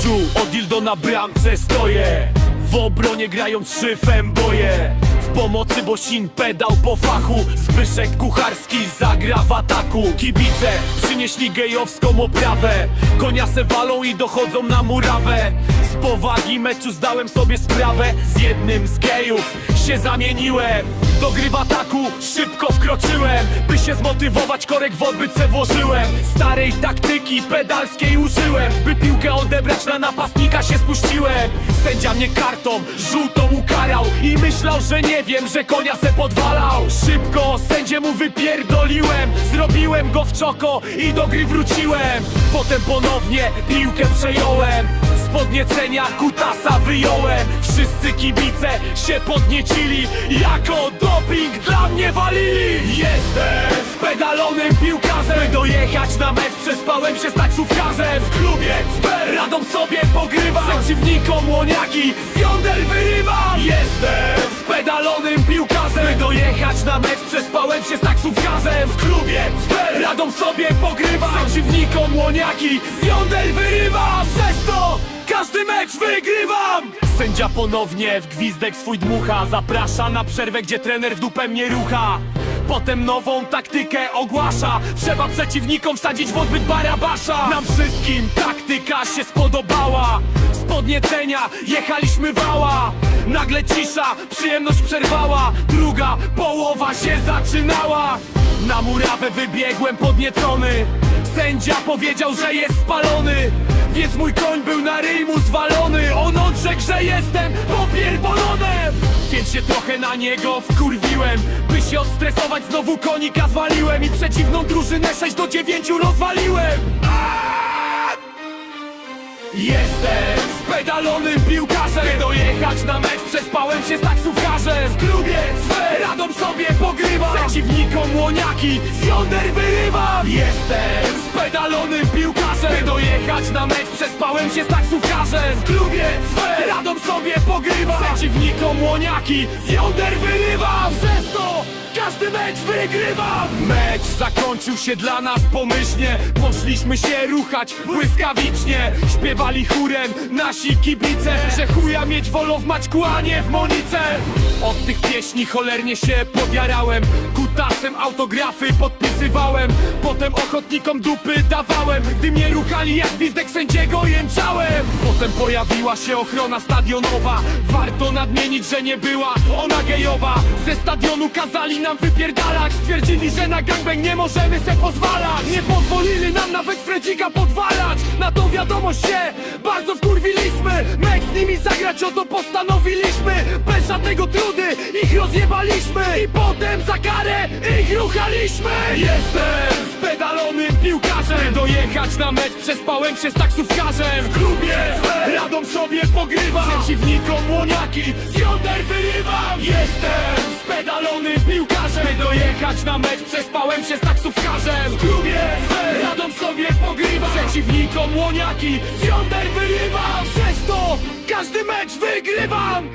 meczu Od Dildo na bramce stoję. W obronie grają trzy femboje W pomocy Bosin pedał po fachu. Zbyszek Kucharski zagra w ataku. Kibice przynieśli gejowską oprawę. Konia se walą i dochodzą na murawę Z powagi meczu zdałem sobie sprawę Z jednym z gejów. Się zamieniłem do gry w ataku szybko wkroczyłem By się zmotywować korek w odbytce włożyłem. Starej taktyki pedalskiej użyłem By piłkę odebrać na napastnika się spuściłem. Sędzia mnie kartą żółtą ukarał I myślał, że nie wiem, że konia se podwalał. Szybko sędzie mu wypierdoliłem Zrobiłem go w czoko i do gry wróciłem. Potem ponownie piłkę przejąłem podniecenia kutasa wyjąłem. Wszyscy kibice się podniecili Jako doping dla mnie walili. Jestem spedalonym piłkarzem. By dojechać na mecz przespałem się z taksówkarzem. W klubie z radą sobie pogrywam Przeciwnikom łoniaki z jąder wyrywam Jestem spedalonym piłkarzem. By dojechać na mecz przespałem się z taksówkarzem. W klubie z radą sobie pogrywam Przeciwnikom łoniaki z jąder każdy mecz wygrywam! Sędzia ponownie w gwizdek swój dmucha Zaprasza na przerwę, gdzie trener w dupę mnie rucha. Potem nową taktykę ogłasza Trzeba przeciwnikom wsadzić w odbyt barabasza. Nam wszystkim taktyka się spodobała Z podniecenia jechaliśmy wała. Nagle cisza, przyjemność przerwała Druga połowa się zaczynała. Na murawę wybiegłem podniecony Sędzia powiedział, że jest spalony Więc mój koń był na ryj mu zwalony. On odrzekł, że jestem popierdolonem Więc się trochę na niego wkurwiłem By się odstresować. Znowu konika zwaliłem I przeciwną drużynę 6 do 9 rozwaliłem! Jestem spedalonym piłkarzem. By dojechać na mecz przespałem się z taksówkarzem. W klubie swe radą sobie pogrywam. Przeciwnikom łoniaki z jąder wyrywam. Jestem spedalonym piłkarzem By dojechać na mecz przespałem się z taksówkarzem. W klubie swe radą sobie pogrywam Przeciwnikom łoniaki z jąder wyrywam Przez to każdy mecz wygrywam Mecz zakończył się dla nas pomyślnie. Poszliśmy się ruchać błyskawicznie. Śpiewali chórem nasi kibice Że chuja mieć wolą w Maćku, a nie w Monice. Od tych pieśni cholernie się podjarałem Kutasem autografy podpisywałem. Potem ochotnikom dupy dawałem. Gdy mnie ruchali jak gwizdek sędziego jęczałem Potem pojawiła się ochrona stadionowa. Warto nadmienić, że nie była ona gejowa. Ze stadionu kazali nam wypierdalać. Stwierdzili, że na gangbang nie możemy se pozwalać. Nie pozwolili nam nawet Fredzika podwalać. Na tą wiadomość się bardzo wkurwiliśmy. Mecz z nimi zagrać, o to postanowiliśmy. Bez żadnego trudy ich rozjebaliśmy. I potem za karę ich ruchaliśmy. Jestem By dojechać na mecz przespałem się z taksówkarzem. W klubie radą sobie pogrywam. Przeciwnikom łoniaki z jąder wyrywam. Jestem spedalonym piłkarzem. By dojechać na mecz przespałem się z taksówkarzem. W klubie radą sobie pogrywam. Przeciwnikom łoniaki z jąder wyrywam. Przez to każdy mecz wygrywam